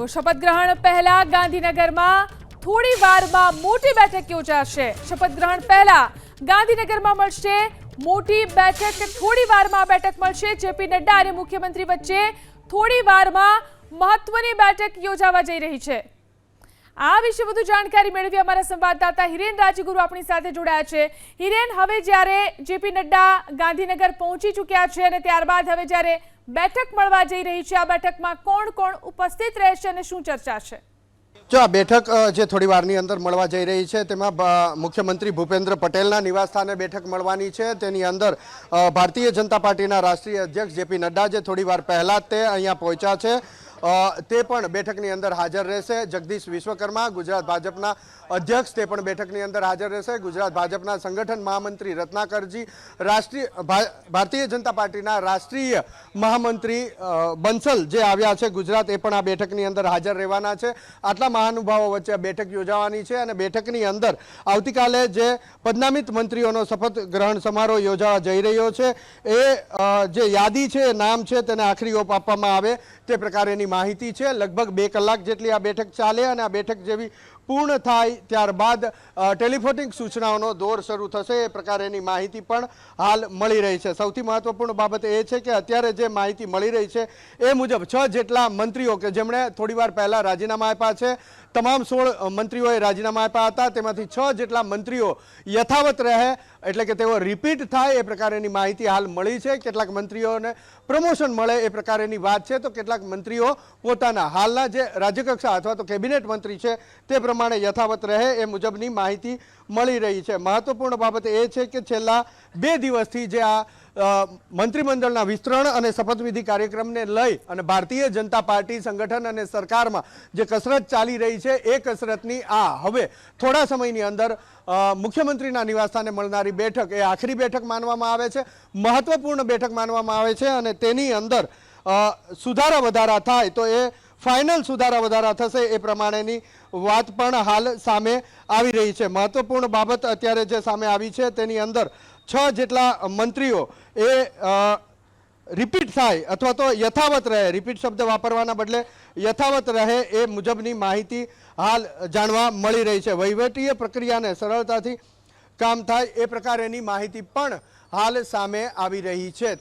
તો શપથ ગ્રહણ પહેલા ગાંધીનગરમાં થોડી વારમાં મોટી બેઠક યોજાશે. શપથ ગ્રહણ પહેલા ગાંધીનગરમાં મળશે મોટી બેઠક, થોડી વારમાં બેઠક મળશે. જેપી નડ્ડા અને મુખ્યમંત્રી વચ્ચે થોડી વારમાં મહત્વની બેઠક યોજાવા જઈ રહી છે. આ વિશે વધુ જાણકારી મેળવી અમારા સંવાદદાતા હિરેન રાજગુરુ આપણી સાથે જોડાયા છે. હિરેન, હવે જ્યારે જેપી નડ્ડા ગાંધીનગર પહોંચી ચૂક્યા છે અને ત્યારબાદ હવે જ્યારે બેઠક મળવા જઈ રહી છે, આ બેઠકમાં કોણ કોણ ઉપસ્થિત રહેશે અને શું ચર્ચા છે? જો આ બેઠક જે થોડી વારની અંદર મળવા જઈ રહી છે, તેમાં મુખ્યમંત્રી ભૂપેન્દ્ર પટેલના નિવાસસ્થાને બેઠક મળવાની છે. તેની અંદર ભારતીય જનતા પાર્ટીના રાષ્ટ્રીય અધ્યક્ષ જેપી નડ્ડા જે થોડી વાર પહેલાં તે અહીંયા પહોંચ્યા છે. તે પણ બેઠકની અંદર હાજર રહેશે. જગદીશ વિશ્વકર્મા, ગુજરાત ભાજપના અધ્યક્ષ, તે પણ બેઠકની અંદર હાજર રહેશે. ગુજરાત ભાજપના સંગઠન મહામંત્રી રત્નાકરજી, રાષ્ટ્રીય ભારતીય જનતા પાર્ટીના રાષ્ટ્રીય મહામંત્રી બંસલ જે આવ્યા છે ગુજરાત, એ પણ આ બેઠકની અંદર હાજર રહેવાના છે. આટલા મહાનુભાવો વચ્ચે બેઠક યોજાવાની છે અને બેઠકની અંદર આવતીકાલે જે પદનામિત મંત્રીઓનો શપથ ગ્રહણ સમારોહ યોજાવા જઈ રહ્યો છે, એ જે યાદી છે નામ છે, તેને આખરી ઓપ આપવામાં આવે, તે પ્રકારેની માહિતી છે. લગભગ બે કલાક જેટલી આ બેઠક ચાલે અને આ બેઠક જેવી પૂર્ણ થાય ત્યારબાદ ટેલિફોનિક સૂચનાઓનો દોર શરૂ થશે. એ પ્રકારેની માહિતી પણ હાલ મળી રહી છે. સૌથી મહત્વપૂર્ણ બાબત એ છે કે અત્યારે જે માહિતી મળી રહી છે એ મુજબ છ જેટલા મંત્રીઓ કે જેમણે થોડીવાર પહેલાં રાજીનામા આપ્યા છે, તમામ સોળ મંત્રીઓએ રાજીનામા આપ્યા હતા. તેમાંથી છ જેટલા મંત્રીઓ યથાવત રહે એટલે કે તેઓ રિપીટ થાય એ પ્રકારેની માહિતી હાલ મળી છે. કેટલાક મંત્રીઓને પ્રમોશન મળે એ પ્રકારેની વાત છે. તો કેટલાક મંત્રીઓ પોતાના હાલના જે રાજ્યકક્ષા અથવા તો કેબિનેટ મંત્રી છે તે પ્રમાણે યથાવત રહે એ મુજબની માહિતી મળી રહી છે. મહત્વપૂર્ણ બાબત એ છે કે છેલ્લા બે દિવસથી જે આ મંત્રીમંડળના વિસ્તરણ અને શપથવિધિ કાર્યક્રમને લઈ અને ભારતીય જનતા પાર્ટી સંગઠન અને સરકારમાં જે કસરત ચાલી રહી છે, એ કસરતની આ હવે થોડા સમયની અંદર મુખ્યમંત્રીના નિવાસસ્થાને મળનારી બેઠક એ આખરી બેઠક માનવામાં આવે છે. મહત્વપૂર્ણ બેઠક માનવામાં આવે છે અને તેની અંદર સુધારા વધારા થાય તો એ ફાઇનલ સુધારા વધારા થશે એ પ્રમાણેની વાત પણ હાલ સામે આવી રહી છે. મહત્વપૂર્ણ બાબત અત્યારે જે સામે આવી છે, તેની અંદર છ જેટલા મંત્રીઓ એ રિપીટ થાય અથવા તો યથાવત રહે. રિપીટ શબ્દ વાપરવાના બદલે યથાવત રહે એ મુજબની માહિતી હાલ જાણવા મળી રહી છે. વહીવટીય પ્રક્રિયાને સરળતાથી કામ થાય એ પ્રકારેની માહિતી પણ હાલ સામે આવી રહી છે.